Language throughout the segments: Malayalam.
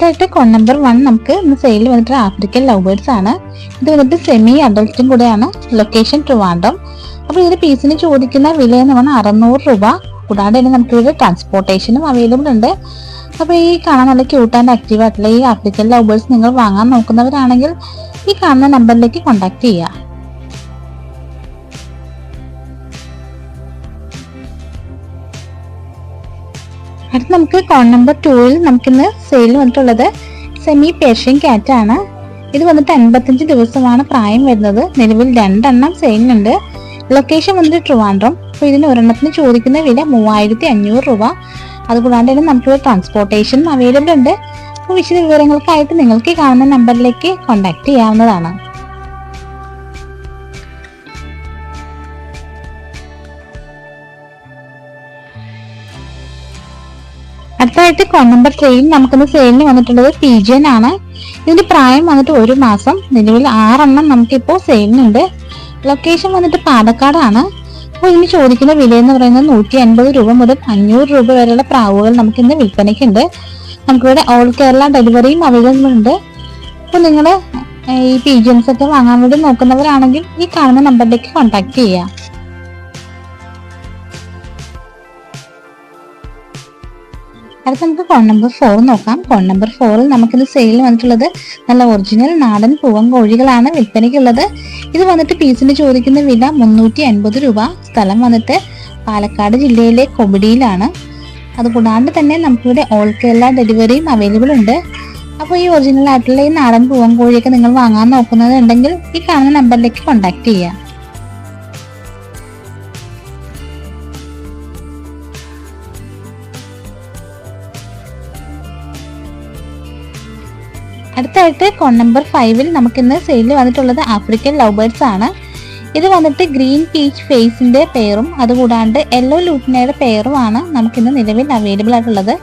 അടുത്തായിട്ട് കോൺ നമ്പർ വൺ നമുക്ക് ഇന്ന് സെയിൽ വന്നിട്ട് ആഫ്രിക്കൻ ലവ് ബേർഡ്സ് ആണ്. ഇത് വന്നിട്ട് സെമി അഡൾട്ടും കൂടെയാണ്. ലൊക്കേഷൻ ട്രിവാൻഡം അപ്പോൾ ഇതിന് പീസിന് ചോദിക്കുന്ന വില എന്ന് പറഞ്ഞാൽ അറുന്നൂറ് രൂപ. കൂടാതെ തന്നെ നമുക്ക് ഇവിടെ ട്രാൻസ്പോർട്ടേഷനും അവൈലബിൾ ഉണ്ട്. അപ്പോൾ ഈ കാണാൻ നല്ല ക്യൂട്ട് ആൻഡ് ആക്റ്റീവ് ആയിട്ടുള്ള ഈ ആഫ്രിക്കൻ ലവ് ബേർഡ്സ് നിങ്ങൾ വാങ്ങാൻ നോക്കുന്നവരാണെങ്കിൽ ഈ കാണുന്ന നമ്പറിലേക്ക് കോൺടാക്ട് ചെയ്യുക. അടുത്ത് നമുക്ക് കോൺ നമ്പർ ടൂവിൽ നമുക്കിന്ന് സെയിൽ വന്നിട്ടുള്ളത് സെമി പേർഷ്യൻ കാറ്റ് ആണ്. ഇത് വന്നിട്ട് അൻപത്തഞ്ച് ദിവസമാണ് പ്രായം വരുന്നത്. നിലവിൽ രണ്ടെണ്ണം സെയിലിനുണ്ട് ലൊക്കേഷൻ വന്നിട്ട് ട്രിവാൻഡ്രം. അപ്പോൾ ഇതിന് ഒരെണ്ണത്തിന് ചോദിക്കുന്ന വില മൂവായിരത്തി അഞ്ഞൂറ് രൂപ. അതുകൂടാണ്ട് തന്നെ നമുക്കിവിടെ ട്രാൻസ്പോർട്ടേഷനും അവൈലബിൾ ഉണ്ട്. അപ്പോൾ വിശദ വിവരങ്ങൾക്കായിട്ട് നിങ്ങൾക്ക് കാണുന്ന നമ്പറിലേക്ക് കോൺടാക്ട് ചെയ്യാവുന്നതാണ്. അടുത്തായിട്ട് കോൺ നമ്പർ ത്രീയിൽ നമുക്കിന്ന് സെയിലിന് വന്നിട്ടുള്ളത് പീജിയൻ ആണ്. ഇതിന്റെ പ്രായം വന്നിട്ട് ഒരു മാസം. നിലവിൽ ആറെണ്ണം നമുക്കിപ്പോൾ സെയിലിനുണ്ട് ലൊക്കേഷൻ വന്നിട്ട് പാലക്കാടാണ്. അപ്പോൾ ഇതിന് ചോദിക്കുന്ന വില എന്ന് പറയുന്നത് നൂറ്റി അൻപത് രൂപ മുതൽ അഞ്ഞൂറ് രൂപ വരെയുള്ള പ്രാവുകൾ നമുക്ക് ഇന്ന് വിൽപ്പനയ്ക്കുണ്ട്. നമുക്കിവിടെ ഓൾ കേരള ഡെലിവറിയും അവൈലബിൾ ഉണ്ട്. അപ്പോൾ നിങ്ങൾ ഈ പീജിയൻസ് ഒക്കെ വാങ്ങാൻ വേണ്ടി നോക്കുന്നവരാണെങ്കിൽ ഈ കാണുന്ന നമ്പറിലേക്ക് കോൺടാക്ട് ചെയ്യുക അടുത്ത നമുക്ക് കോൺ നമ്പർ ഫോർ നോക്കാം. കോൺ നമ്പർ ഫോറിൽ നമുക്കിത് സെയിൽ വന്നിട്ടുള്ളത് നല്ല ഒറിജിനൽ നാടൻ പൂവൻ കോഴികളാണ് വിൽപ്പനയ്ക്കുള്ളത്. ഇത് വന്നിട്ട് പീസിന് ചോദിക്കുന്ന വില മുന്നൂറ്റി അൻപത് രൂപ. സ്ഥലം വന്നിട്ട് പാലക്കാട് ജില്ലയിലെ കൊബിടിയിലാണ് അതുകൂടാണ്ട് തന്നെ നമുക്കിവിടെ ഓൾ കേരള ഡെലിവറിയും അവൈലബിൾ ഉണ്ട്. അപ്പോൾ ഈ ഒറിജിനൽ ആയിട്ടുള്ള ഈ നാടൻ പൂവൻ കോഴിയൊക്കെ നിങ്ങൾ വാങ്ങാൻ നോക്കുന്നതുണ്ടെങ്കിൽ ഈ കാണുന്ന നമ്പറിലേക്ക് കോൺടാക്ട് ചെയ്യുക അടുത്തായിട്ട് കോൺ നമ്പർ ഫൈവിൽ നമുക്കിന്ന് സെയിലിൽ വന്നിട്ടുള്ളത് ആഫ്രിക്കൻ ലവ് ബേർഡ്സ് ആണ്. ഇത് വന്നിട്ട് ഗ്രീൻ പീച്ച് ഫേസിന്റെ പെയറും അതുകൂടാണ്ട് യെല്ലോ ലൂട്ടിനയുടെ പെയറുമാണ് നമുക്കിന്ന് നിലവിൽ അവൈലബിൾ ആയിട്ടുള്ളത്.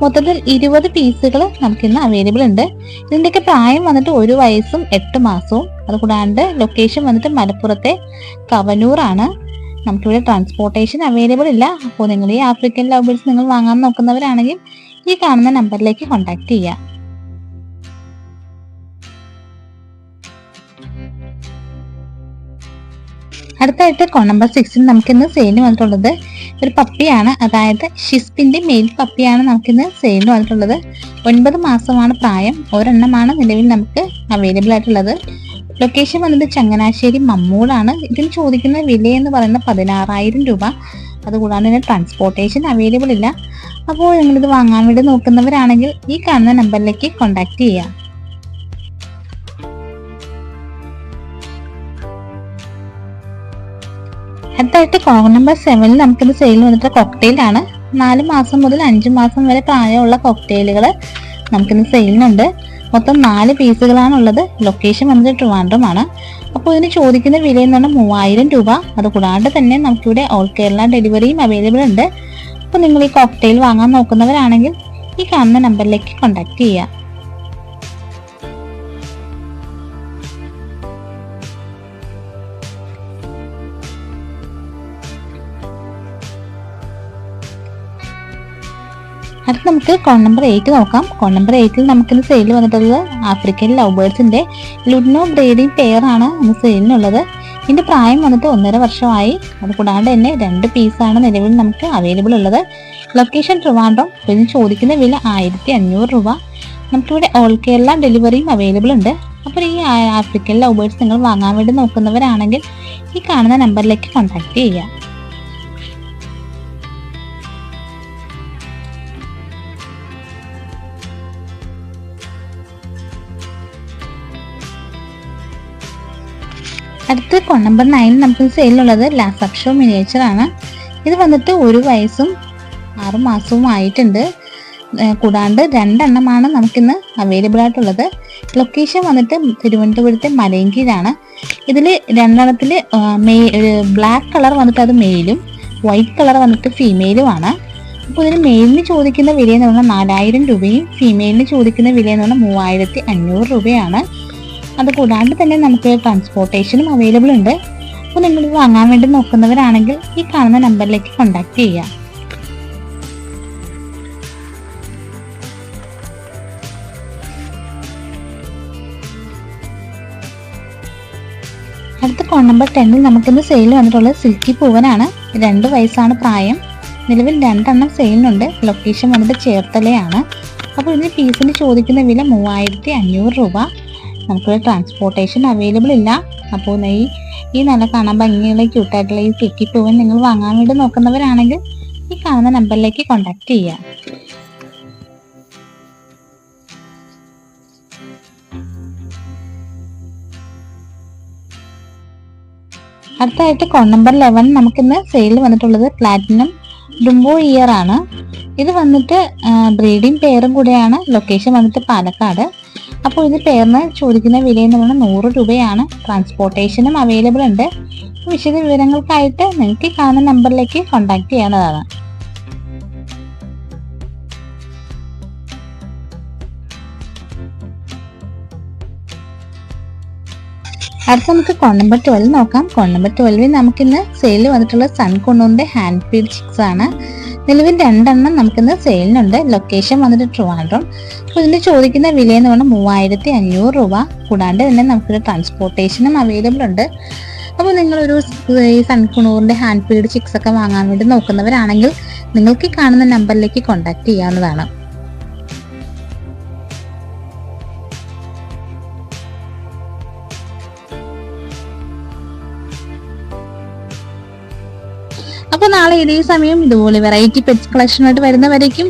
മൊത്തത്തിൽ ഇരുപത് പീസുകൾ നമുക്കിന്ന് അവൈലബിൾ ഉണ്ട്. ഇതിന്റെയൊക്കെ പ്രായം വന്നിട്ട് ഒരു വയസ്സും എട്ട് മാസവും. അതുകൂടാണ്ട് ലൊക്കേഷൻ വന്നിട്ട് മലപ്പുറത്തെ കവനൂറാണ് നമുക്കിവിടെ ട്രാൻസ്പോർട്ടേഷൻ അവൈലബിൾ ഇല്ല. അപ്പോൾ നിങ്ങൾ ഈ ആഫ്രിക്കൻ ലവ് ബേർഡ്സ് നിങ്ങൾ വാങ്ങാൻ നോക്കുന്നവരാണെങ്കിൽ ഈ കാണുന്ന നമ്പറിലേക്ക് കോൺടാക്ട് ചെയ്യുക. അടുത്തായിട്ട് കോൺ നമ്പർ സിക്സിൽ നമുക്കിന്ന് സെയിലിന് വന്നിട്ടുള്ളത് ഒരു പപ്പിയാണ് അതായത് ഷിസ്പിന്റെ മെയിൽ പപ്പിയാണ് നമുക്കിന്ന് സെയിലിന് വന്നിട്ടുള്ളത്. ഒൻപത് മാസമാണ് പ്രായം. ഒരെണ്ണമാണ് നിലവിൽ നമുക്ക് അവൈലബിൾ ആയിട്ടുള്ളത്. ലൊക്കേഷൻ വന്നത് ചങ്ങനാശ്ശേരി മമ്മൂടാണ്. ഇതിന് ചോദിക്കുന്ന വില എന്ന് പറയുന്നത് പതിനാറായിരം രൂപ. അതുകൂടാതെ തന്നെ ട്രാൻസ്പോർട്ടേഷൻ അവൈലബിൾ ഇല്ല. അപ്പോൾ നിങ്ങളിത് വാങ്ങാൻ വേണ്ടി നോക്കുന്നവരാണെങ്കിൽ ഈ കാണുന്ന നമ്പറിലേക്ക് കോൺടാക്ട് ചെയ്യുക അടുത്തായിട്ട് കോൺ നമ്പർ സെവനിൽ നമുക്കിത് സെയിൽ വന്നിട്ട് കോക്ടെയിൽ ആണ്. നാല് മാസം മുതൽ അഞ്ച് മാസം വരെ പ്രായമുള്ള കോക്ടെയിലുകൾ നമുക്കിന്ന് സെയിലിനുണ്ട് മൊത്തം നാല് പീസുകളാണ് ഉള്ളത് ലൊക്കേഷൻ വന്നിട്ട് ട്രിവാൻഡ്രമാണ് അപ്പോൾ ഇതിന് ചോദിക്കുന്ന വില എന്ന് പറഞ്ഞാൽ മൂവായിരം രൂപ. അതുകൂടാണ്ട് തന്നെ നമുക്കിവിടെ ഓൾ കേരള ഡെലിവറിയും അവൈലബിൾ ഉണ്ട്. അപ്പോൾ നിങ്ങൾ ഈ കോക്ടെയിൽ വാങ്ങാൻ നോക്കുന്നവരാണെങ്കിൽ ഈ കാണുന്ന നമ്പറിലേക്ക് കോൺടാക്ട് ചെയ്യുക. അടുത്ത് നമുക്ക് കോൺ നമ്പർ എയ്റ്റ് നോക്കാം. കോൺ നമ്പർ എയ്റ്റിൽ നമുക്കിന്ന് സെയിൽ വന്നിട്ടുള്ളത് ആഫ്രിക്കൻ ലവ് ബേർഡ്സിന്റെ ലുഡ്നോ ബ്രീഡിംഗ് പെയർ ആണ് ഇന്ന് സെയിലിനുള്ളത് ഇതിന്റെ പ്രായം വന്നിട്ട് ഒന്നര വർഷമായി. അത് കൂടാണ്ട് തന്നെ രണ്ട് പീസാണ് നിലവിൽ നമുക്ക് അവൈലബിൾ ഉള്ളത്. ലൊക്കേഷൻ ട്രിവാൻഡ്രം ഇതിന് ചോദിക്കുന്ന വില ആയിരത്തി അഞ്ഞൂറ് രൂപ. നമുക്കിവിടെ ഓൾ കേരള ഡെലിവറിയും അവൈലബിൾ ഉണ്ട്. അപ്പോൾ ഈ ആഫ്രിക്കൻ ലവ് ബേർഡ്സ് നിങ്ങൾ വാങ്ങാൻ വേണ്ടി നോക്കുന്നവരാണെങ്കിൽ ഈ കാണുന്ന നമ്പറിലേക്ക് കോൺടാക്ട് ചെയ്യുക. അടുത്ത കോൺ നമ്പർ നയൻ നമുക്ക് സെയിലുള്ളത് ലാസക്ഷോ മിനിയേച്ചർ ആണ്. ഇത് വന്നിട്ട് ഒരു വയസ്സും ആറ് മാസവും ആയിട്ടുണ്ട്. കൂടാണ്ട് രണ്ടെണ്ണമാണ് നമുക്കിന്ന് അവൈലബിൾ ആയിട്ടുള്ളത്. ലൊക്കേഷൻ വന്നിട്ട് തിരുവനന്തപുരത്തെ മലയങ്കീഴാണ് ഇതിൽ രണ്ടെണ്ണത്തിൽ ബ്ലാക്ക് കളർ വന്നിട്ട് അത് മെയിലും വൈറ്റ് കളർ വന്നിട്ട് ഫീമെയിലുമാണ് അപ്പോൾ ഇതിന് മെയിലിന് ചോദിക്കുന്ന വില എന്ന് പറഞ്ഞാൽ നാലായിരം രൂപയും ഫീമെയിലിന് ചോദിക്കുന്ന വില എന്ന് പറഞ്ഞാൽ മൂവായിരത്തി അഞ്ഞൂറ് രൂപയാണ്. അത് കൂടാണ്ട് തന്നെ നമുക്ക് ട്രാൻസ്പോർട്ടേഷനും അവൈലബിൾ ഉണ്ട്. അപ്പോൾ നിങ്ങൾ വാങ്ങാൻ വേണ്ടി നോക്കുന്നവരാണെങ്കിൽ ഈ കാണുന്ന നമ്പറിലേക്ക് കോൺടാക്ട് ചെയ്യാം അടുത്ത കോൺ നമ്പർ ടെന്നിൽ നമുക്കിന്ന് സെയിൽ വന്നിട്ടുള്ളത് സിൽക്കി പൂവനാണ്. രണ്ട് വയസ്സാണ് പ്രായം. നിലവിൽ രണ്ടെണ്ണം സെയിലിനുണ്ട് ലൊക്കേഷൻ വന്നിട്ട് ചേർത്തലയാണ്. അപ്പോൾ ഇതിന് പീസിന് ചോദിക്കുന്ന വില മൂവായിരത്തി അഞ്ഞൂറ് രൂപ. നമുക്കിവിടെ ട്രാൻസ്പോർട്ടേഷൻ അവൈലബിൾ ഇല്ല. അപ്പോൾ ഈ ഈ നല്ല കാണാൻ ഭംഗിയുള്ള ക്യൂട്ടായിട്ടുള്ള ഈ സിറ്റി പൂവൻ നിങ്ങൾ വാങ്ങാൻ വേണ്ടി നോക്കുന്നവരാണെങ്കിൽ ഈ കാണുന്ന നമ്പറിലേക്ക് കോൺടാക്ട് ചെയ്യാം. അടുത്തായിട്ട് കോൺ നമ്പർ ലെവൻ നമുക്കിന്ന് സെയിലിൽ വന്നിട്ടുള്ളത് പ്ലാറ്റിനം ഡുംബോ ഇയർ ആണ്. ഇത് വന്നിട്ട് ബ്രീഡിംഗ് പെയറും കൂടെയാണ്. ലൊക്കേഷൻ വന്നിട്ട് പാലക്കാട്. അപ്പോൾ ഇത് പേരിന് ചോദിക്കുന്ന വില എന്ന് പറഞ്ഞാൽ നൂറ് രൂപയാണ്. ട്രാൻസ്പോർട്ടേഷനും അവൈലബിൾ ഉണ്ട്. വിശദ വിവരങ്ങൾക്കായിട്ട് നിങ്ങൾക്ക് കാണുന്ന നമ്പറിലേക്ക് കോൺടാക്ട് ചെയ്യാവുന്നതാണ്. അടുത്ത നമുക്ക് കോൺ നമ്പർ ട്വൽവ് നോക്കാം. കോൺ നമ്പർ ട്വൽവിൽ നമുക്കിന്ന് സെയിലിൽ വന്നിട്ടുള്ള സൺ കൊണ്ടൂറിന്റെ ഹാൻഡ് പീഡ് ചിക്സ് ആണ്. നിലവിൽ രണ്ടെണ്ണം നമുക്കിന്ന് സെയിലിനുണ്ട് ലൊക്കേഷൻ വന്നിട്ട് ട്രിവാൻഡ്രം. അപ്പോൾ ഇതിന് ചോദിക്കുന്ന വില എന്ന് പറഞ്ഞാൽ മൂവായിരത്തി അഞ്ഞൂറ് രൂപ. കൂടാണ്ട് തന്നെ നമുക്കൊരു ട്രാൻസ്പോർട്ടേഷനും അവൈലബിൾ ഉണ്ട്. അപ്പോൾ നിങ്ങളൊരു ഈ സൺകുണൂറിന്റെ ഹാൻഡ് പീഡ് ചിക്സ് ഒക്കെ വാങ്ങാൻ വേണ്ടി നോക്കുന്നവരാണെങ്കിൽ നിങ്ങൾക്ക് ഈ കാണുന്ന നമ്പറിലേക്ക് കോൺടാക്ട് ചെയ്യാവുന്നതാണ്. അപ്പോൾ നാളെ ഇതേ സമയം ഇതുപോലെ വെറൈറ്റി പെറ്റ് കളക്ഷനായിട്ട് വരുന്നവരേക്കും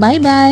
ബൈ ബൈ